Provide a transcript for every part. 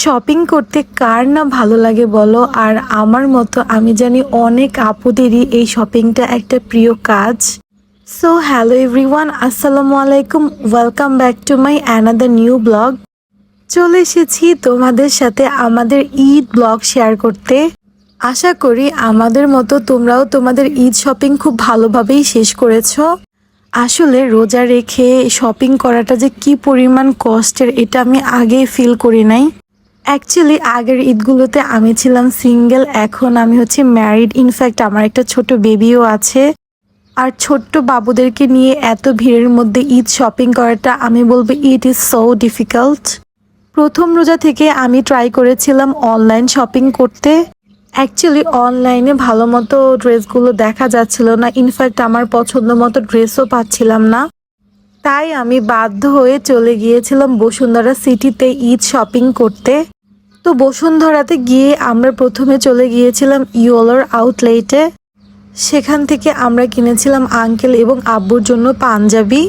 Shopping করতে কার না ভালো লাগে বলো? আর আমার মতো আমি জানি অনেক আপুদেরই এই শপিংটা একটা প্রিয় কাজ। সো হ্যালো এভরিওয়ান আসসালামু আলাইকুম welcome back to my another new blog চলে এসেছি তোমাদের সাথে আমাদের ঈদ ব্লগ শেয়ার করতে। আশা করি আমাদের মতো তোমরাও তোমাদের ঈদ শপিং খুব ভালোভাবেই শেষ করেছ। আসলে রোজা রেখে শপিং করাটা যে কি পরিমাণ কষ্টের, এটা আমি আগেই ফিল করি নাই। অ্যাকচুয়ালি আগের ঈদগুলোতে আমি ছিলাম সিঙ্গেল এখন আমি হচ্ছে ম্যারিড ইনফ্যাক্ট আমার একটা ছোট বেবিও আছে। আর ছোট্ট বাবুদেরকে নিয়ে এত ভিড়ের মধ্যে ঈদ শপিং করাটা, আমি বলব ইট ইজ সো ডিফিকাল্ট প্রথম রোজা থেকে আমি ট্রাই করেছিলাম অনলাইন শপিং করতে। অ্যাকচুয়ালি অনলাইনে ভালো মতো ড্রেসগুলো দেখা যাচ্ছিল না। ইনফ্যাক্ট আমার পছন্দ মতো ড্রেসও পাচ্ছিলাম না। তাই আমি বাধ্য হয়ে চলে গিয়েছিলাম বসুন্ধরা সিটিতে ঈদ শপিং করতে। তো বসুন্ধরাতে গিয়ে আমরা প্রথমে চলে গিয়েছিলাম ইয়োলোর আউটলেটে। সেখান থেকে আমরা কিনেছিলাম আঙ্কেল এবং আব্বুর জন্য পাঞ্জাবি।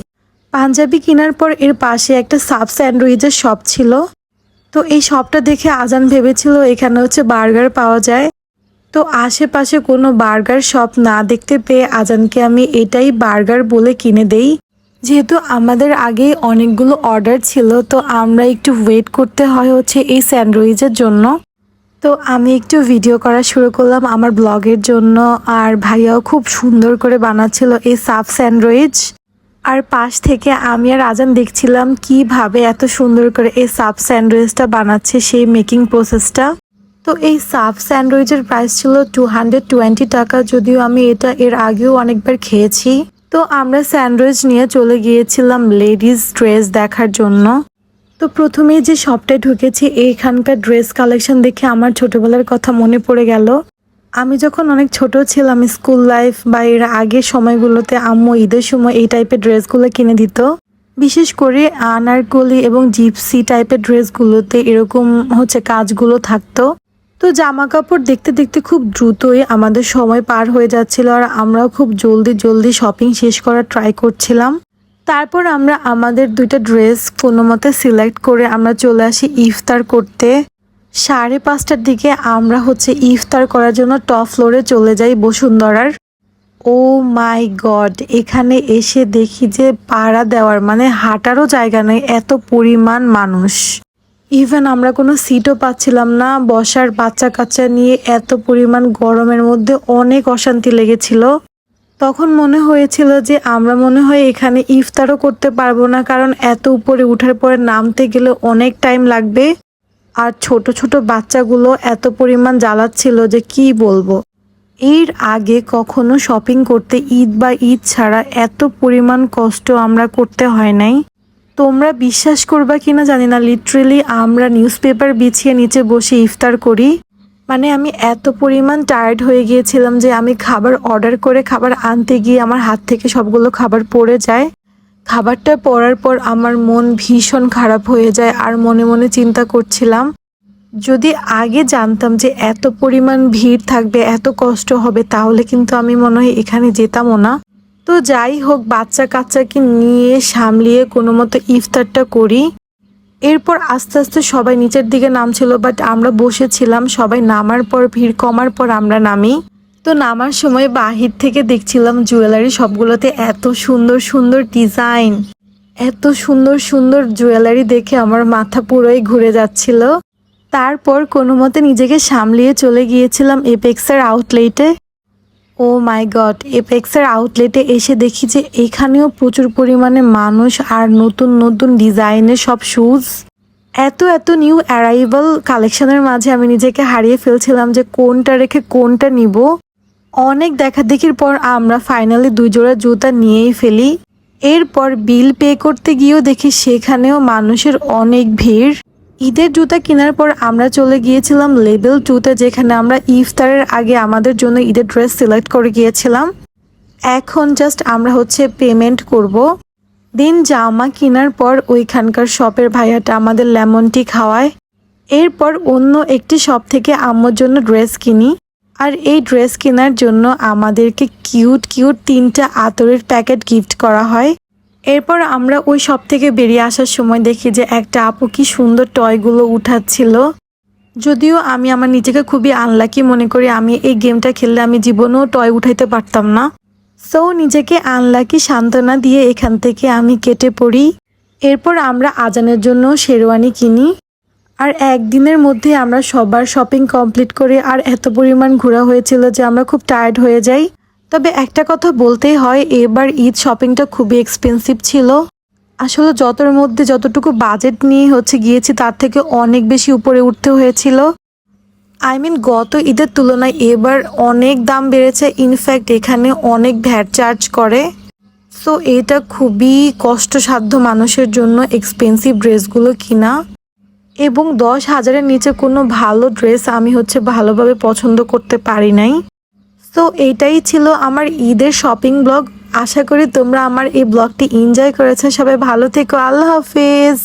পাঞ্জাবি কেনার পর এর পাশে একটা সাব স্যান্ডউইচের শপ ছিল। তো এই শপটা দেখে আজান ভেবেছিল, এখানে হচ্ছে বার্গার পাওয়া যায়। তো আশেপাশে কোনো বার্গার শপ না দেখতে পেয়ে আজানকে আমি এটাই বার্গার বলে কিনে দেই। যেহেতু আমাদের আগে অনেকগুলো অর্ডার ছিল, তো আমরা একটু ওয়েট করতে হয় হচ্ছে এই স্যান্ডউইচের জন্য। তো আমি একটু ভিডিও করা শুরু করলাম আমার ব্লগের জন্য, আর ভাইয়াও খুব সুন্দর করে বানাচ্ছিল এই সাব স্যান্ডউইচ আর পাশ থেকে আমি আর আজান দেখছিলাম কীভাবে এত সুন্দর করে এই সাফ স্যান্ডউইচটা বানাচ্ছে সেই মেকিং প্রসেসটা তো এই সাব স্যান্ডউইচের প্রাইস ছিল টু টাকা, যদিও আমি এটা এর আগেও অনেকবার খেয়েছি। তো আমরা স্যান্ডউইচ নিয়ে চলে গিয়েছিলাম লেডিস ড্রেস দেখার জন্য। তো প্রথমেই যে শপটায় ঢুকেছি, এইখানকার ড্রেস কালেকশন দেখে আমার ছোটবেলার কথা মনে পড়ে গেল। আমি যখন অনেক ছোট ছিলাম, স্কুল লাইফ বা এর আগের সময়গুলোতে আম্মু ঈদের সময় এই টাইপের ড্রেসগুলো কিনে দিত। বিশেষ করে আনারকলি এবং জিপসি টাইপের ড্রেসগুলোতে এরকম হচ্ছে কাজগুলো থাকতো। তো জামা কাপড় দেখতে দেখতে খুব দ্রুতই আমাদের সময় পার হয়ে যাচ্ছিল আর আমরাও খুব জলদি জলদি শপিং শেষ করার ট্রাই করছিলাম। তারপর আমরা আমাদের দুইটা ড্রেস কোনো মতে সিলেক্ট করে আমরা চলে আসি ইফতার করতে। সাড়ে পাঁচটার দিকে আমরা হচ্ছে ইফতার করার জন্য টপ ফ্লোরে চলে যাই বসুন্ধরার। ও মাই গড, এখানে এসে দেখি যে পাড়া দেওয়ার মানে হাঁটারও জায়গা নেই, এত পরিমাণ মানুষ। ইভেন আমরা কোনো সিটও পাচ্ছিলাম না। বসার বাচ্চা কাচ্চা নিয়ে এত পরিমাণ গরমের মধ্যে অনেক অশান্তি লেগেছিল। তখন মনে হয়েছিল যে আমরা মনে হয় এখানে ইফতারও করতে পারব না, কারণ এত উপরে উঠার পরে নামতে গেলে অনেক টাইম লাগবে। আর ছোট ছোট বাচ্চাগুলো এত পরিমাণ জ্বালাচ্ছিল যে কি বলব। এর আগে কখনো শপিং করতে ঈদ বা ঈদ ছাড়া এত পরিমাণ কষ্ট আমরা করতে হয় নাই। তোমরা বিশ্বাস করবা কিনা জানি না। লিটারেলি আমরা নিউজ পেপার বিছিয়ে নিচে বসে ইফতার করি। মানে আমি এত পরিমাণ টায়ার্ড হয়ে গিয়েছিলাম যে আমি খাবার অর্ডার করে খাবার আনতে গিয়ে আমার হাত থেকে সবগুলো খাবার পড়ে যায়। খাবারটা পড়ার পর আমার মন ভীষণ খারাপ হয়ে যায় আর মনে মনে চিন্তা করছিলাম, যদি আগে জানতাম যে এত পরিমাণ ভিড় থাকবে, এত কষ্ট হবে, তাহলে কিন্তু আমি মনে হয় এখানে যেতামও না। তো যাই হোক বাচ্চা কাচ্চাকে নিয়ে সামলিয়ে কোনো মতো ইফতারটা করি। এরপর আস্তে আস্তে সবাই নিচের দিকে নামছিল বাট আমরা বসেছিলাম, সবাই নামার পর, ভিড় কমার পর আমরা নামি। তো নামার সময় বাহির থেকে দেখছিলাম জুয়েলারি সবগুলোতে এত সুন্দর সুন্দর ডিজাইন, এত সুন্দর সুন্দর জুয়েলারি দেখে আমার মাথা পুরোই ঘুরে যাচ্ছিল। তারপর কোনো মতে নিজেকে সামলিয়ে চলে গিয়েছিলাম এপেক্সের আউটলেটে ও মাই গড এপেক্সের আউটলেটে এসে দেখি যে এখানেও প্রচুর পরিমাণে মানুষ আর নতুন নতুন ডিজাইনের সব শুজ এত এত নিউ অ্যারাইভাল কালেকশনের মাঝে আমি নিজেকে হারিয়ে ফেলছিলাম যে কোনটা রেখে কোনটা নিব। অনেক দেখাদেখির পর আমরা ফাইনালি দুই জোড়া জুতা নিয়েই ফেলি। এরপর বিল পে করতে গিয়েও দেখি সেখানেও মানুষের অনেক ভিড়। ঈদের জুতা কেনার পর আমরা চলে গিয়েছিলাম লেভেল টুতে, যেখানে আমরা ইফতারের আগে আমাদের জন্য ঈদের ড্রেস সিলেক্ট করে গিয়েছিলাম। এখন জাস্ট আমরা হচ্ছে পেমেন্ট করব। দিন জামা কেনার পর ওইখানকার শপের ভাইয়াটা আমাদের লেমন টি খাওয়ায়। এরপর অন্য একটি শপ থেকে আম্মুর জন্য ড্রেস কিনি। আর এই ড্রেস কেনার জন্য আমাদেরকে কিউট কিউট তিনটা আতরের প্যাকেট গিফট করা হয়। এরপর আমরা ওই শপ থেকে বেরিয়ে আসার সময় দেখি যে একটা আপু কি সুন্দর টয়গুলো উঠাচ্ছিল। যদিও আমি আমার নিজেকে খুবই আনলাকি মনে করি, আমি এই গেমটা খেললে আমি জীবনেও টয় উঠাইতে পারতাম না। সো নিজেকে আনলাকি সান্ত্বনা দিয়ে এখান থেকে আমি কেটে পড়ি। এরপর আমরা আজানের জন্য শেরওয়ানি কিনি। আর একদিনের মধ্যে আমরা সবার শপিং কমপ্লিট করে, আর এত পরিমাণ ঘোরা হয়েছিল যে আমরা খুব টায়ার্ড হয়ে যাই। তবে একটা কথা বলতেই হয়, এবার ঈদ শপিংটা খুবই এক্সপেন্সিভ ছিল। আসলে যতর মধ্যে যতটুকু বাজেট নিয়ে হচ্ছে গিয়েছি, তার থেকে অনেক বেশি উপরে উঠতে হয়েছিল। আই মিন গত ঈদের তুলনায় এবার অনেক দাম বেড়েছে ইনফ্যাক্ট এখানে অনেক ভ্যাট চার্জ করে। সো এটা খুবই কষ্টসাধ্য মানুষের জন্য এক্সপেন্সিভ ড্রেসগুলো কিনা। এবং দশ হাজারের নিচে কোনো ভালো ড্রেস আমি হচ্ছে ভালোভাবে পছন্দ করতে পারি নাই। সো এটাই ছিল আমার ঈদের শপিং ব্লগ আশা করি তোমরা আমার এই ব্লগটি এনজয় করেছ। সবাই ভালো থেকো। আল্লাহ হাফেজ।